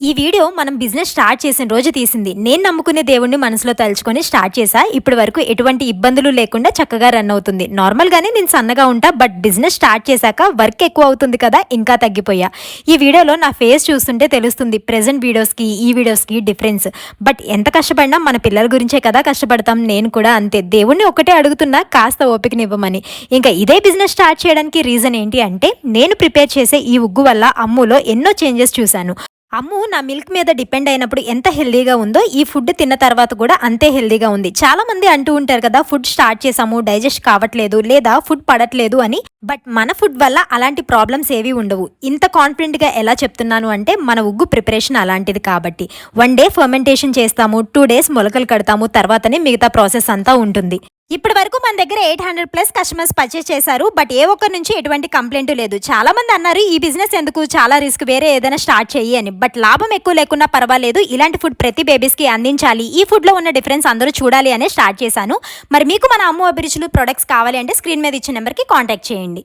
ఈ వీడియో మనం business start చేసిన రోజు తీసింది. నేను నమ్ముకునే దేవుణ్ణి మనసులో తలుచుకొని స్టార్ట్ చేశా ఇప్పటి వరకు ఎటువంటి ఇబ్బందులు లేకుండా చక్కగా రన్ అవుతుంది. నార్మల్గానే నేను సన్నగా ఉంటా బట్ బిజినెస్ స్టార్ట్ చేశాక వర్క్ ఎక్కువ అవుతుంది కదా ఇంకా తగ్గిపోయా. ఈ వీడియోలో నా ఫేస్ చూస్తుంటే తెలుస్తుంది ప్రెసెంట్ వీడియోస్కి ఈ వీడియోస్కి డిఫరెన్స్ బట్ ఎంత కష్టపడినా మన పిల్లల గురించే కదా కష్టపడతాం. నేను కూడా అంతే. దేవుణ్ణి ఒకటే అడుగుతున్నా కాస్త ఓపికనివ్వమని ఇంకా ఇదే బిజినెస్ స్టార్ట్ చేయడానికి రీజన్ ఏంటి అంటే నేను ప్రిపేర్ చేసే ఈ ఉగ్గు వల్ల అమ్ములో ఎన్నో చేంజెస్ చూశాను. అమ్ము నా మిల్క్ మీద డిపెండ్ అయినప్పుడు ఎంత హెల్దీగా ఉందో ఈ ఫుడ్ తిన్న తర్వాత కూడా అంతే హెల్దీగా ఉంది. చాలా మంది అంటూ ఉంటారు కదా ఫుడ్ స్టార్ట్ చేసాము డైజెస్ట్ కావట్లేదు లేదా ఫుడ్ పడట్లేదు అని. బట్ మన ఫుడ్ వల్ల అలాంటి ప్రాబ్లమ్స్ ఏవి ఉండవు. ఇంత కాన్ఫిడెంట్గా ఎలా చెప్తున్నాను అంటే మన ఉగ్గు ప్రిపరేషన్ అలాంటిది కాబట్టి. వన్ డే ఫర్మెంటేషన్ చేస్తాము టూ డేస్ మొలకలు కడతాము తర్వాతనే మిగతా ప్రాసెస్ అంతా ఉంటుంది. ఇప్పటి వరకు మన దగ్గర eight hundred plus customers purchase చేశారు బట్ ఏ ఒక్కరి నుంచి ఎటువంటి కంప్లైంట్ లేదు. చాలా మంది అన్నారు ఈ బిజినెస్ ఎందుకు? చాలా రిస్క్ వేరే ఏదైనా స్టార్ట్ చెయ్యి అని. బట్ లాభం ఎక్కువ లేకున్నా పర్వాలేదు ఇలాంటి ఫుడ్ ప్రతి బేబీస్కి అందించాలి. ఈ ఫుడ్లో ఉన్న డిఫరెన్స్ అందరూ చూడాలి అనే స్టార్ట్ చేశాను. మరి మీకు మన అమ్మ అభిరుచులు ప్రొడక్ట్స్ కావాలి అంటే స్క్రీన్ మీద ఇచ్చిన నెంబర్కి కాంటాక్ట్ చేయండి.